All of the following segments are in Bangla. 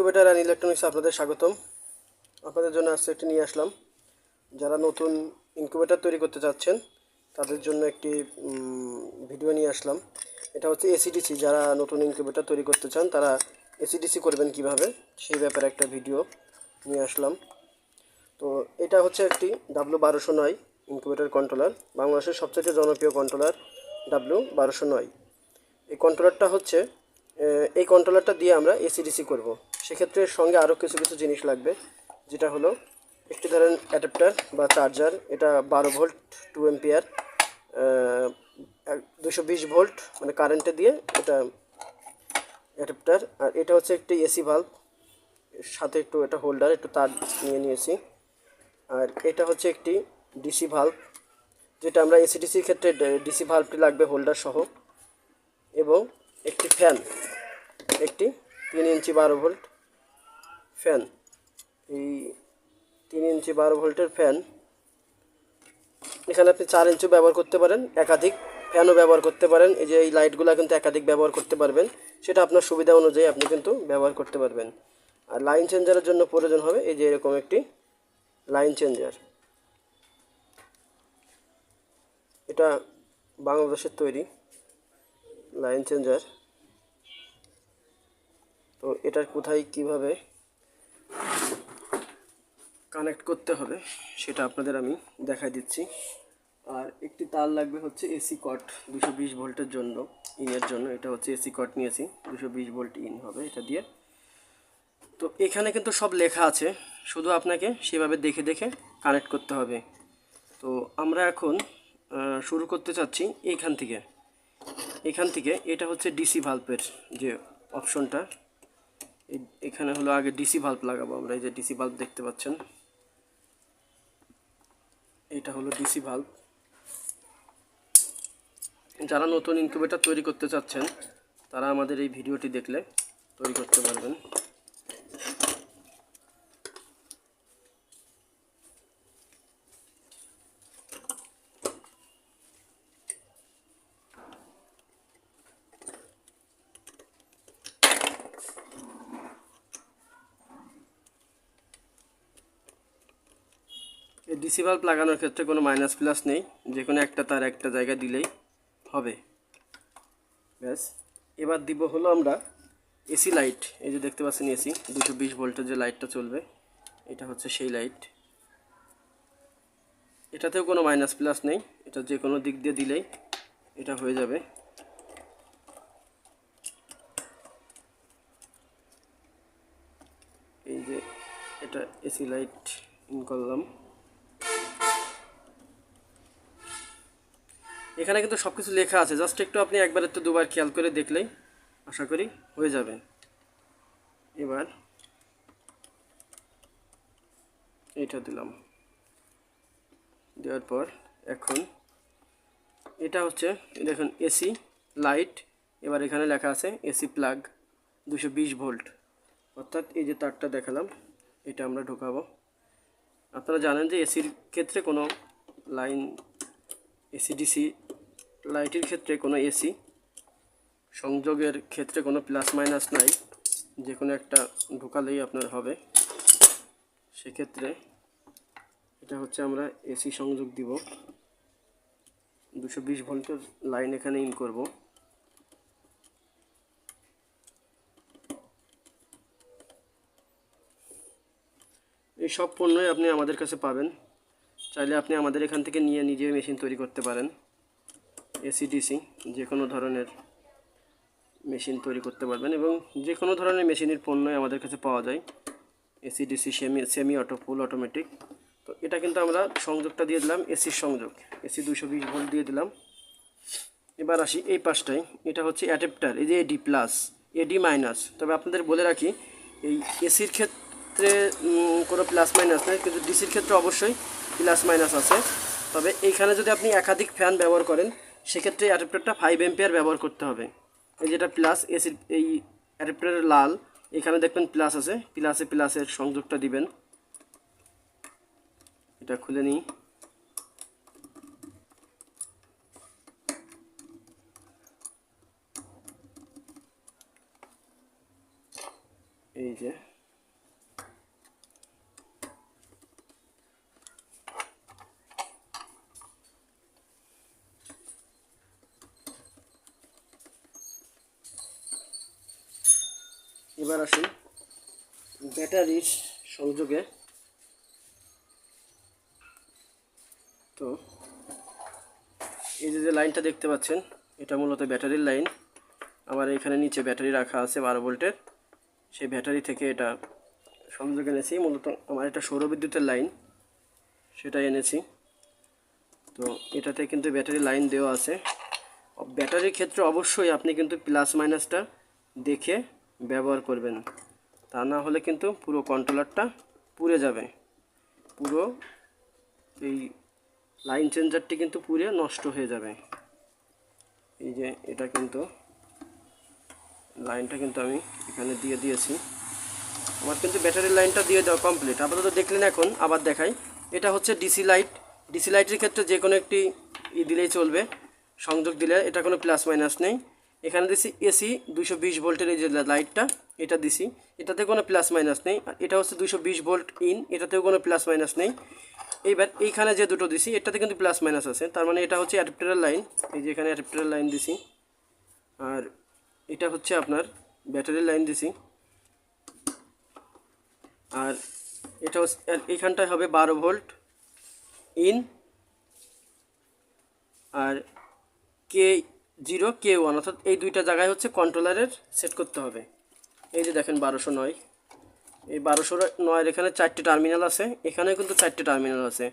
ইলেকট্রনিক্সে আপনাদের স্বাগতম। আপনাদের জন্য আজকে একটি নিয়ে আসলাম। যারা নতুন ইনকিউবেটর তৈরি করতে চাচ্ছেন, তাদের জন্য একটি ভিডিও নিয়ে আসলাম। এটা হচ্ছে এসিডিসি যারা নতুন ইনকিউবেটর তৈরি করতে চান, তারা এসিডিসি করবেন কীভাবে, সেই ব্যাপারে একটা ভিডিও নিয়ে আসলাম। তো এটা হচ্ছে একটি ডাব্লু বারোশো নয় ইনকিউবেটর কন্ট্রোলার বাংলাদেশের সবচেয়ে জনপ্রিয় কন্ট্রোলার ডাব্লু বারোশো নয়। এই কন্ট্রোলারটা হচ্ছে এই কন্ট্রোলারটা দিয়ে আমরা এসিডিসি করব। সেক্ষেত্রে সঙ্গে আরও কিছু কিছু জিনিস লাগবে। যেটা হলো, একটি ধরেন অ্যাডাপ্টার বা চার্জার এটা বারো ভোল্ট টু এম্পিয়ার দুশো বিশ ভোল্ট মানে কারেন্টে দিয়ে এটা অ্যাডাপ্টার আর এটা হচ্ছে একটি এসি ভাল্ব সাথে একটু এটা হোল্ডার একটু তার নিয়ে নিয়েছি। আর এটা হচ্ছে একটি ডিসি ভাল্ব যেটা আমরা এসিডিসির ক্ষেত্রে ডিসি ভাল্বটি লাগবে হোল্ডার সহ। এবং একটি ফ্যান একটি তিন ইঞ্চি বারো ভোল্ট ফ্যান। এই তিন ইঞ্চি বারো ভোল্টের ফ্যান। এখানে আপনি চার ইঞ্চি ব্যবহার করতে পারেন, একাধিক ফ্যানও ব্যবহার করতে পারেন। এই যে এই লাইটগুলো কিন্তু একাধিক ব্যবহার করতে পারবেন। সেটা আপনার সুবিধা অনুযায়ী আপনি কিন্তু ব্যবহার করতে পারবেন। আর লাইন চেঞ্জারের জন্য প্রয়োজন হবে এই যে এরকম একটি লাইন চেঞ্জার। এটা বাংলাদেশের তৈরি লাইন চেঞ্জার। তো এটার কোথায়, কীভাবে কানেক্ট করতে হবে, সেটা আপনাদের আমি দেখাই দিচ্ছি। আর একটি তার লাগবে হচ্ছে এসি কট দুশো বিশ ভোল্টের জন্য, ইনের জন্য। এটা হচ্ছে এসি কট নিয়েছি, দুশো বিশ ভোল্ট ইন হবে এটা দিয়ে। তো এখানে কিন্তু সব লেখা আছে, শুধু আপনাকে সেভাবে দেখে দেখে কানেক্ট করতে হবে। তো আমরা এখন শুরু করতে চাচ্ছি এইখান থেকে। এখান থেকে এটা হচ্ছে ডিসি ভাল্বের যে অপশনটা এখানে হলো আগে ডিসি ভাল্ব লাগাবো আমরা, এই যে ডিসি ভাল্ব দেখতে পাচ্ছেন। এটা হলো ডিসি ভাল্ব যারা নতুন ইনকিউবেটার তৈরি করতে চাচ্ছেন, তারা আমাদের এই ভিডিওটি দেখলে তৈরি করতে পারবেন। ডিসি বাল্ব লাগানোর ক্ষেত্রে কোনো মাইনাস প্লাস নেই যে কোনো একটা তার একটা জায়গা দিলেই হবে। ব্যাস, এবার দিব হলো আমরা এসি লাইট এই যে দেখতে পাচ্ছেন এসি দুশো বিশ ভোল্টের যে লাইটটা চলবে, এটা হচ্ছে সেই লাইট এটাতেও কোনো মাইনাস প্লাস নেই, এটা যে কোনো দিক দিয়ে দিলেই এটা হয়ে যাবে। এই যে এটা এসি লাইট ইন করলাম। এখানে কিন্তু সব কিছু লেখা আছে। জাস্ট একটু আপনি একবার একটু দুবার খেয়াল করে দেখলেই আশা করি হয়ে যাবে। এবার এটা দিলাম। দেওয়ার পর এখন এটা হচ্ছে, দেখুন এসি লাইট এবার এখানে লেখা আছে এসি প্লাগ দুশো ভোল্ট। অর্থাৎ এই যে তারটা দেখালাম, এটা আমরা ঢোকাবো। আপনারা জানেন যে এসির ক্ষেত্রে কোনো লাইন এসি ডিসি লাইটের ক্ষেত্রে কোনো এসি, সংযোগের ক্ষেত্রে কোনো প্লাস মাইনাস নাই, যে কোনো একটা ঢোকালেই আপনার হবে। সেক্ষেত্রে এটা হচ্ছে আমরা এসি সংযোগ দিব। দুশো বিশ ভোল্টের লাইন এখানে ইন করব। এই সব পণ্যই আপনি আমাদের কাছে পাবেন। চাইলে আপনি আমাদের এখান থেকে নিয়ে নিজে মেশিন তৈরি করতে পারেন। এসিডিসি যে কোনো ধরনের মেশিন তৈরি করতে পারবেন এবং যে কোনো ধরনের মেশিনের পণ্যই আমাদের কাছে পাওয়া যায়। AC DC semi semi auto full automatic তো এটা কিন্তু আমরা সংযোগটা দিয়ে দিলাম এসির সংযোগ। এসি দুশো বিশ ভোল্ট দিয়ে দিলাম। এবার আসি এই পাশটায়। এটা হচ্ছে অ্যাডাপ্টার, এই যে এডি প্লাস এডি মাইনাস তবে আপনাদের বলে রাখি, এই এসির ক্ষেত্রে কোনো প্লাস মাইনাস নেই, কিন্তু ডিসির ক্ষেত্রে অবশ্যই প্লাস মাইনাস আছে। তবে এইখানে যদি আপনি একাধিক ফ্যান ব্যবহার করেন সেক্ষেত্রে অ্যাডাপ্টারটা ফাইভ এম্পিয়ার ব্যবহার করতে হবে। এই যেটা প্লাস এসির এই অ্যাডাপ্টারের লাল, এখানে দেখবেন প্লাস আছে প্লাসে প্লাসের সংযোগটা দিবেন। এটা খুলে নিই। এই যে। এবার আসুন ব্যাটারির সংযোগে। তো, এই যে লাইনটা দেখতে পাচ্ছেন, এটা মূলত ব্যাটারির লাইন। আমার এখানে নিচে ব্যাটারি রাখা আছে বারো ভোল্টের। সেই ব্যাটারি থেকে এটা সংযোগ এনেছি, মূলত আমার এটা সৌরবিদ্যুতের লাইন, সেটা এনেছি। তো, এটাতে কিন্তু ব্যাটারি লাইন দেওয়া আছে। ব্যাটারির ক্ষেত্রে অবশ্যই আপনি কিন্তু প্লাস মাইনাসটা দেখে ব্যবহার করবেন তা না হলে কিন্তু পুরো কন্ট্রোলারটা পুড়ে যাবে। পুরো এই লাইন চেঞ্জারটি কিন্তু পুড়ে নষ্ট হয়ে যাবে। এই যে এটা কিন্তু লাইনটা কিন্তু আমি এখানে দিয়ে দিয়েছি। আমার কিন্তু ব্যাটারি লাইনটা দিয়ে দেওয়া কমপ্লিট আপাতত দেখলেন এখন, আবার দেখাই। এটা হচ্ছে ডিসি লাইট ডিসি লাইটের ক্ষেত্রে যে কোনো একটি ই দিলেই চলবে। সংযোগ দিলে এটা কোনো প্লাস মাইনাস নেই। এখানে দিছি এসি দুশো বিশ ভোল্টের এই যে লাইটটা, এটা দিছি। এটাতে কোনো প্লাস মাইনাস নেই। আর এটা হচ্ছে দুশো বিশ ভোল্ট ইন, এটাতেও কোনো প্লাস মাইনাস নেই। এইবার এইখানে যে দুটো দিছি, এটাতে কিন্তু প্লাস মাইনাস আছে। তার মানে এটা হচ্ছে অ্যাডাপ্টারের লাইন। এই যে এখানে অ্যাডাপ্টারের লাইন দিছি। আর এটা হচ্ছে আপনার ব্যাটারির লাইন দিছি। আর এটা হচ্ছে এইখানটায় হবে বারো volt in. R K zero K one অর্থাৎ এই দুইটা জায়গায় হচ্ছে কন্ট্রোলারের সেট করতে হবে। এই যে দেখেন বারোশো নয়। এই বারোশো নয়ের এখানে চারটে টার্মিনাল আছে এখানে কিন্তু চারটে টার্মিনাল আছে।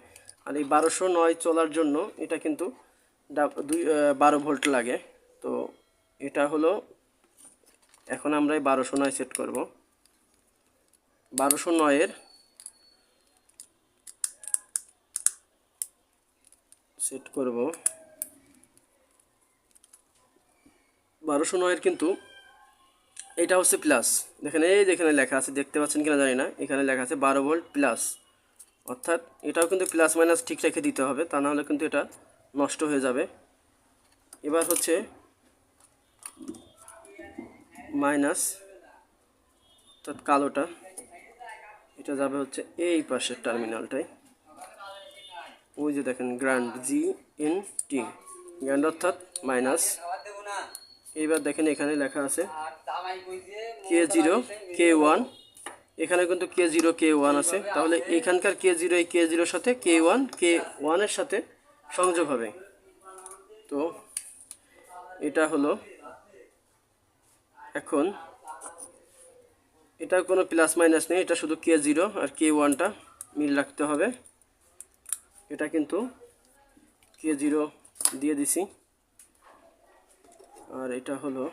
আর এই বারোশো নয় চলার জন্য এটা কিন্তু দুই বারো ভোল্ট লাগে। তো এটা হলো, এখন আমরা এই বারোশো নয় সেট করব। বারোশো নয়ের সেট করব। বারোশো নয়ের কিন্তু এটা হচ্ছে প্লাস দেখেন, এই যেখানে লেখা আছে, দেখতে পাচ্ছেন কিনা জানি না। এখানে লেখা আছে বারো ভোল্ট প্লাস অর্থাৎ এটাও কিন্তু প্লাস মাইনাস ঠিক রেখে দিতে হবে, তা নাহলে কিন্তু এটা নষ্ট হয়ে যাবে। এবার হচ্ছে মাইনাস অর্থাৎ কালোটা। এটা যাবে হচ্ছে এই পাশের টার্মিনালটায় ওই যে দেখেন ground G N T ground অর্থাৎ মাইনাস এইবার দেখেন এখানে লেখা আছে কে জিরো কে ওয়ান। এখানে কিন্তু কে জিরো কে ওয়ান আছে। তাহলে এখানকার কে জিরো এই কে জিরোর সাথে কে ওয়ান কে ওয়ানের সাথে সংযোগ হবে। তো এটা হলো এখন এটা কোনো প্লাস মাইনাস নেই এটা শুধু কে জিরো আর কে ওয়ানটা মিল রাখতে হবে। এটা কিন্তু কে জিরো দিয়ে দিছি। আর এটা হলো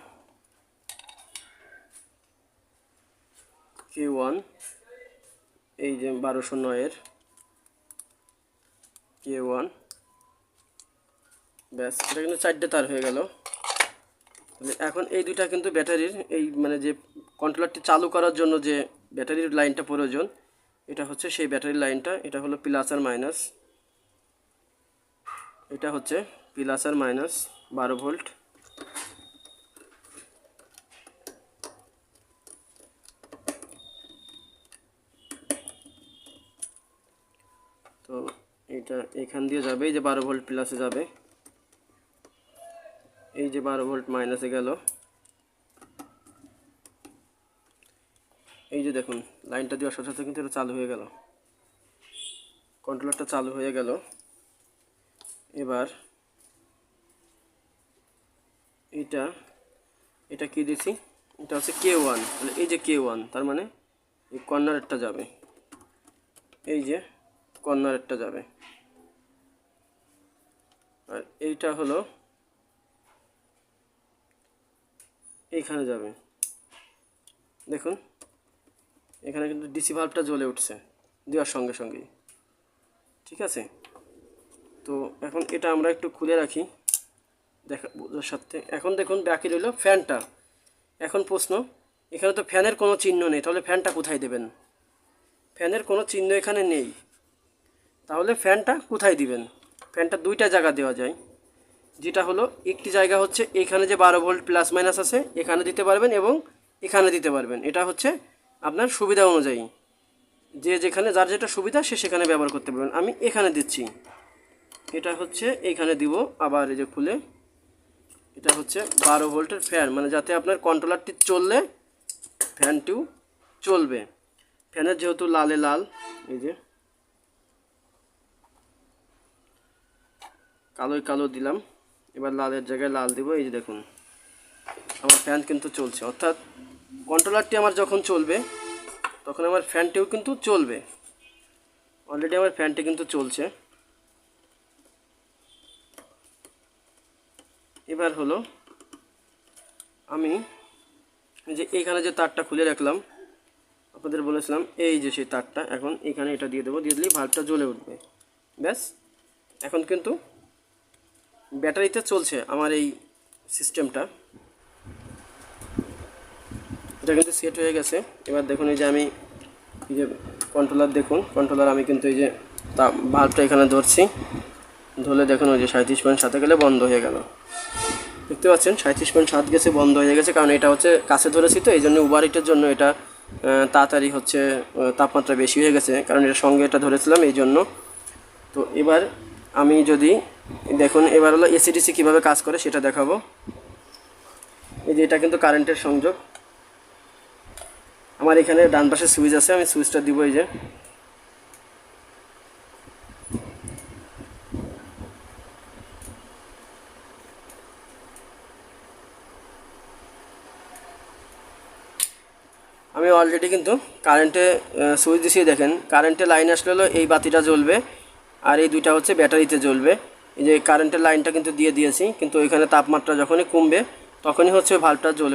কে ওয়ান এই যে বারোশো নয়ের কে ওয়ান ব্যাস, এটা কিন্তু চারটে তার হয়ে গেল। এখন এই দুইটা কিন্তু ব্যাটারির এই মানে যে কন্ট্রোলারটি চালু করার জন্য যে ব্যাটারির লাইনটা প্রয়োজন, এটা হচ্ছে সেই ব্যাটারির লাইনটা। এটা হলো প্লাস আর মাইনাস এটা হচ্ছে প্লাস আর মাইনাস বারো ভোল্ট তো এটা এখান দিয়ে যাবে, এই যে বারো ভোল্ট প্লাসে যাবে। এই যে বারো ভোল্ট মাইনাসে গেল। এই যে দেখুন লাইনটা দেওয়ার সাথে সাথে কিন্তু এটা চালু হয়ে গেল। কন্ট্রোলারটা চালু হয়ে গেল। এবার এটা এটা কি দিছি? এটা হচ্ছে কে ওয়ান তাহলে এই যে কে ওয়ান তার মানে এই কর্নারেরটা যাবে। এই যে কর্নারেরটা যাবে। আর এইটা হলো এইখানে যাবে। দেখুন, এখানে কিন্তু ডিসি ভাল্বটা জ্বলে উঠছে, দেওয়ার সঙ্গে সঙ্গেই। ঠিক আছে? তো এখন এটা আমরা একটু খুলে রাখি, দেখা, বোঝার সাথে। এখন দেখুন, বাকি রইল ফ্যানটা। এখন প্রশ্ন, এখানে তো ফ্যানের কোনো চিহ্ন নেই, তাহলে ফ্যানটা কোথায় দেবেন? ফ্যানের কোনো চিহ্ন এখানে নেই। তাহলে ফ্যানটা কোথায় দিবেন? ফ্যানটা দুইটা জায়গা দেওয়া যায়। যেটা হলো, একটি জায়গা হচ্ছে এখানে যে বারো ভোল্ট প্লাস মাইনাস আছে, এখানে দিতে পারবেন এবং এখানে দিতে পারবেন। এটা হচ্ছে আপনার সুবিধা অনুযায়ী। যে যেখানে, যার যেটা সুবিধা, সে সেখানে ব্যবহার করতে পারবেন। আমি এখানে দিচ্ছি। এটা হচ্ছে এইখানে দিব, আবার এই যে খুলে। এটা হচ্ছে বারো ভোল্টের ফ্যান। মানে যাতে আপনার কন্ট্রোলারটি চললে, ফ্যানটিও চলবে। ফ্যানের যেহেতু লালে লাল, এই যে কালোই কালো দিলাম। এবার লালের জায়গায় লাল দিব, এই যে দেখুন। আমার ফ্যান কিন্তু চলছে। অর্থাৎ কন্ট্রোলারটি আমার যখন চলবে, তখন আমার ফ্যানটিও কিন্তু চলবে। অলরেডি আমার ফ্যানটি কিন্তু চলছে। এবার হলো, আমি যে এইখানে যে তারটা খুলে রাখলাম, আপনাদের বলেছিলাম, এই যে সেই তারটা, এখন এখানে এটা দিয়ে দেবো। দিয়ে দিলেই ভাল্বটা জ্বলে উঠবে। ব্যাস। এখন কিন্তু ব্যাটারিতে চলছে আমার এই সিস্টেমটা। এটা কিন্তু সেট হয়ে গেছে। এবার দেখুন এই যে আমি এই যে কন্ট্রোলার দেখুন। কন্ট্রোলার আমি কিন্তু এই যে তা ভাল্বটা এখানে ধরছি। ধরলে দেখুন ওই যে সাঁত্রিশ পয়েন্ট সাথে গেলে বন্ধ হয়ে গেল। দেখতে পাচ্ছেন? সাঁত্রিশ পয়েন্ট সাত গেছে, বন্ধ হয়ে গেছে। কারণ এটা হচ্ছে কাছে ধরেছি তো এই জন্য উবারিটের জন্য এটা তাড়াতাড়ি হচ্ছে তাপমাত্রা বেশি হয়ে গেছে। কারণ এটা সঙ্গে এটা ধরেছিলাম এই জন্য তো এবার আমি যদি দেখুন, এবার হলো এসিডিসি কীভাবে কাজ করে সেটা দেখাবো। এই যে এটা কিন্তু কারেন্টের সংযোগ। আমার এখানে ডান পাশে সুইচ আছে, আমি সুইচটা দিব এই যে। আমি অলরেডি কিন্তু কারেন্টে সুইচ দিয়েছি দেখেন। কারেন্টের লাইন আসলে হলো এই বাতিটা জ্বলবে, আর এই দুইটা হচ্ছে ব্যাটারিতে জ্বলবে। এই যে কারেন্টের লাইনটা কিন্তু দিয়ে দিয়েছি, কিন্তু ওইখানে তাপমাত্রা যখনই কমবে, তখনই হচ্ছে ভাল্বটা জ্বলবে